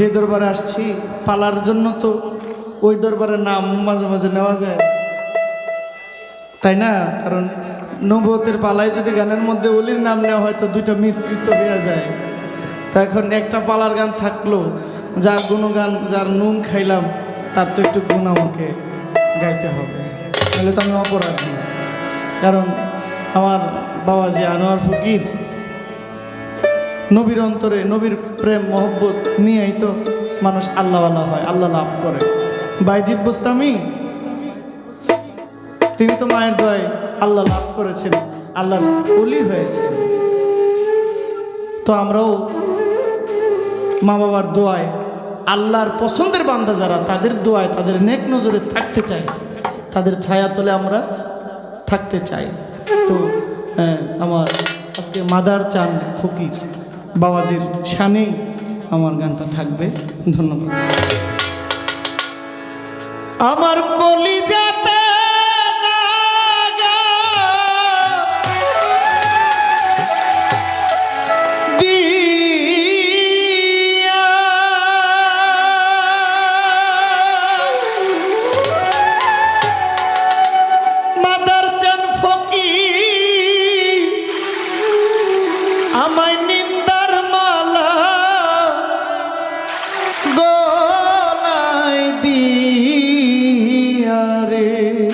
যে দরবারে আসছি, পালার জন্য তো ওই দরবারের নাম মাঝে মাঝে নেওয়া যায়। তাই না? কারণ নবতের পালায় যদি গানের মধ্যে অলির নাম নেওয়া হয়, তো দুইটা মিশ্রিত হয়ে যায়। তা এখন একটা পালার গান থাকল, যার গুণগান, যার নুন খাইলাম, তার তো একটু গুণ আমাকে গাইতে হবে। তাহলে তো আমি অপরাধী। কারণ আমার বাবা যে আনোয়ার ফকির নবীর অন্তরে নবীর প্রেম মহব্বত নিয়েই তো মানুষ আল্লাহ আল্লাহ হয় আল্লাহ লাভ করে। বাইজিৎ বুস্তামি তিনি তো মায়ের দোয়ায় আল্লাহ লাভ করেছেন আল্লাহর অলি হয়েছেন। তো আমরাও মা বাবার দোয়ায় আল্লাহর পছন্দের বান্দা যারা তাদের দোয়ায় তাদের নেক নজরে থাকতে চাই তাদের ছায়া তলে আমরা থাকতে চাই। তো হ্যাঁ, আমার আজকে মাদার চান ফকির। বাবাজির শানে আমার গানটা থাকবে। ধন্যবাদ। আমার রে।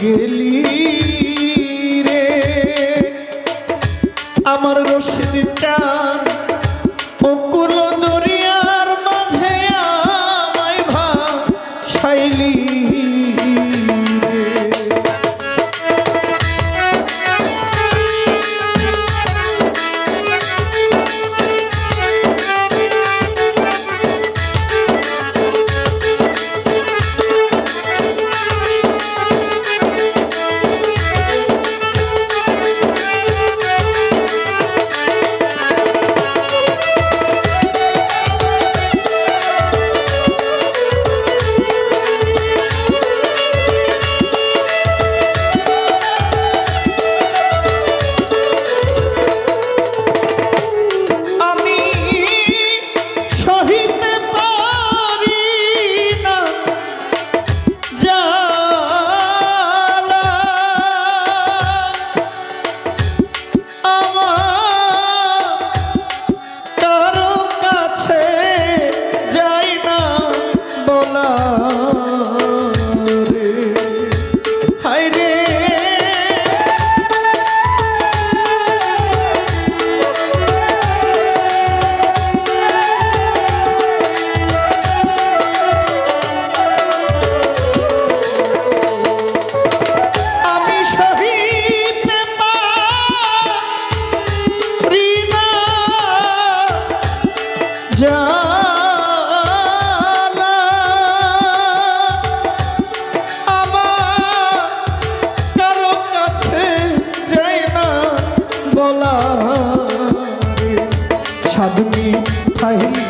গেলি সাধুনি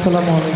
Raffaella Molle.